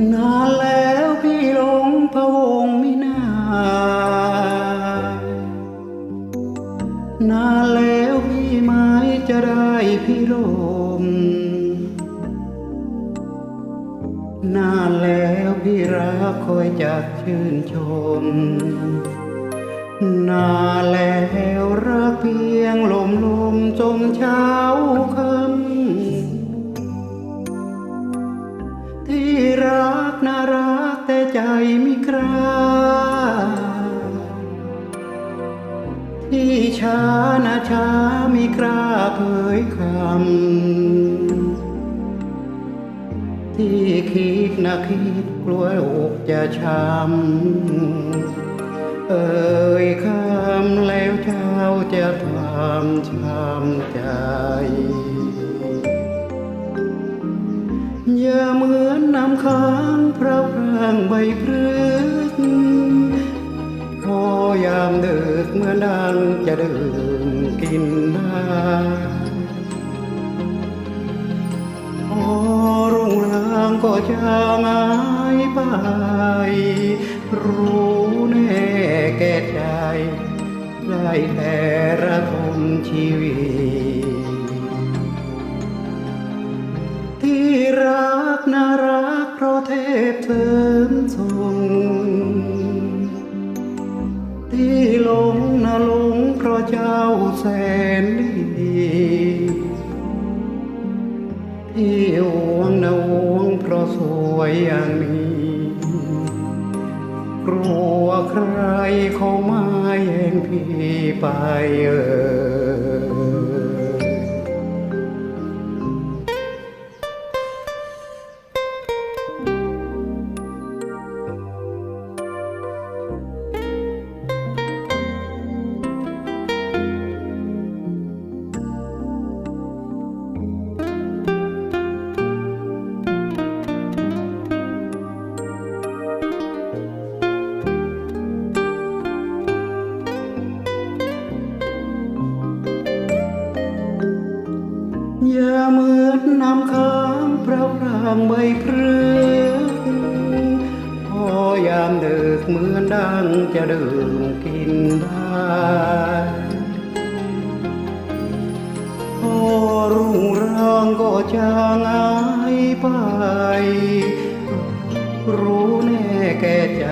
นานแล้วพี่หลงพระวงไม่นานนานแล้วพี่ไม้จะได้พี่ลมนานแล้วพี่รักคอยจะชื่นชม นานแล้วรักเพียงลมลมจมเช้า น่ารักแต่ใจไม่กล้าที่ช้านะช้าไม่กล้าเผยคำ ที่คิดนะคิดกลัวอกจะช้ำ เอ่ยคำแล้วเจ้าจะทำช้ำใจ อย่าเหมือนน้ำค้างพระพรางใบพฤกพอยามดึกเมื่อดังจะดื่มกินได้พอรุ่งรางก็จะหายไป รู้แน่แก่ใจ ได้แต่ระทมชีวิต พเทพเสริมทรงที่หลงน่ะหลงเพราะเจ้าแสนดีที่ห่วงนะหวงเพราะสวยอย่างนี้กลัวใครเขามาแย่งพี่ไปเออ ย่าเหมือนน้ำค้างพระพรางใบพฤกษ์พอยามดึกเหมือนดังจะดื่มกินได้พอรุ่งรางก็จะหายไป รู้แน่แก่ใจ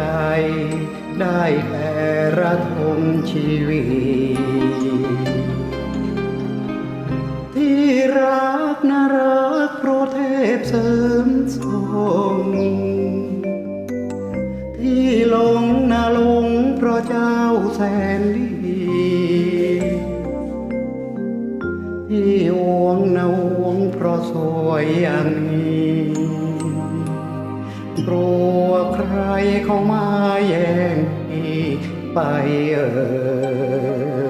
ได้แต่ระทมชีวิต น่ารักเพราะเทพเสริมทรงที่หลงน่าหลงเพราะเจ้าแสนดีที่หวงน่าหวงเพราะสวยอย่างนี้กลัวใครเขามาแย่งพี่ไปเอ่ย